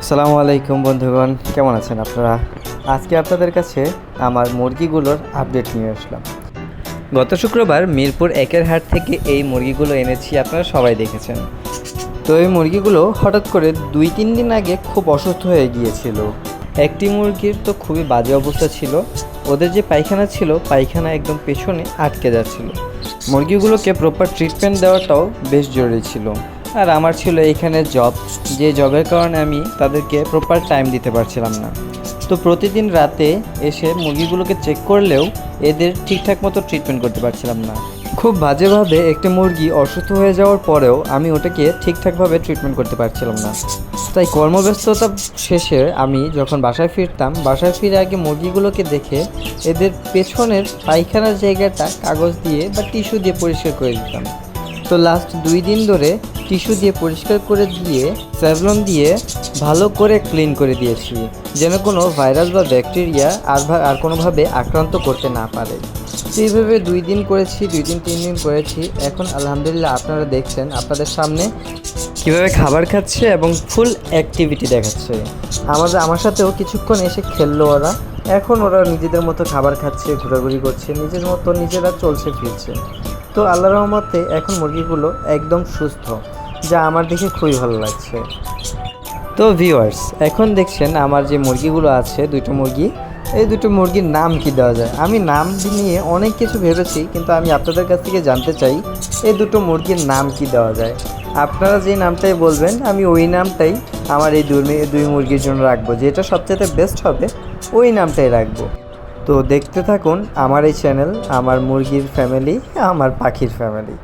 আসসালামু আলাইকুম বন্ধুগণ, কেমন আছেন আপনারা? আজকে আপনাদের কাছে আমার মুরগিগুলোর আপডেট নিয়ে আসলাম। গত শুক্রবার মিরপুর একের হাট থেকে এই মুরগিগুলো এনেছি, আপনারা সবাই দেখেছেন। তো এই মুরগিগুলো হঠাৎ করে দুই তিন দিন আগে খুব অসুস্থ হয়ে গিয়েছিল। একটি মুরগির তো খুবই বাজে অবস্থা ছিল। ওদের যে পায়খানা ছিল, পায়খানা একদম পেছনে আটকে যাচ্ছিল। মুরগিগুলোকে প্রপার ট্রিটমেন্ট দেওয়াটাও বেশ জরুরি ছিল। আর আমার ছিল এখানে জব যে জবের কারণে আমি তাদেরকে প্রপার টাইম দিতে পারছিলাম না। তো প্রতিদিন রাতে এসে মুরগিগুলোকে চেক করলেও এদের ঠিকঠাক মতো ট্রিটমেন্ট করতে পারছিলাম না। খুব বাজেভাবে একটি মুরগি অসুস্থ হয়ে যাওয়ার পরেও আমি ওটাকে ঠিকঠাকভাবে ট্রিটমেন্ট করতে পারছিলাম না। তাই কর্মব্যস্ততা শেষে আমি যখন বাসায় ফিরতাম, বাসায় ফিরে আগে মুরগিগুলোকে দেখে এদের পেছনের পায়খানার জায়গাটা কাগজ দিয়ে বা টিস্যু দিয়ে পরিষ্কার করে দিতাম। তো লাস্ট দুই দিন ধরে টিস্যু দিয়ে পরিষ্কার করে দিয়ে স্যাভলন দিয়ে ভালো করে ক্লিন করে দিয়েছি, যেন কোনো ভাইরাস বা ব্যাকটেরিয়া আর আর কোনোভাবে আক্রান্ত করতে না পারে। তো এইভাবে দুই দিন করেছি, দুই দিন, তিন দিন করেছি। এখন আলহামদুলিল্লাহ আপনারা দেখছেন, আপনাদের সামনে কীভাবে খাবার খাচ্ছে এবং ফুল অ্যাক্টিভিটি দেখাচ্ছে। আমাদের আমার সাথেও কিছুক্ষণ এসে খেললো ওরা। এখন ওরা নিজেদের মতো খাবার খাচ্ছে, ঘোরাঘুরি করছে, নিজের মতো নিজেরা চলছে, ফিরছে। তো আল্লাহ রহমতে এখন মুরগিগুলো একদম সুস্থ। যা আমার দেখে খুবই ভালো লাগছে। তো ভিউয়ার্স এখন দেখছেন আমার যে মুরগিগুলো আছে দুটো মুরগি, এই দুটো মুরগির নাম কি দেওয়া যায়? আমি নাম নিয়ে অনেক কিছু ভেবেছি, কিন্তু আমি আপনাদের কাছ থেকে জানতে চাই, এই দুটো মুরগির নাম কি দেওয়া যায়? আপনারা যে নামটাই বলবেন, আমি ওই নামটাই আমার এই দুই দুই মুরগির জন্য রাখব। যেটা সবচেয়ে বেস্ট হবে, ওই নামটাই রাখব। তো দেখতে থাকুন আমার এই চ্যানেল আমার মুরগির ফ্যামিলি আমার পাখির ফ্যামিলি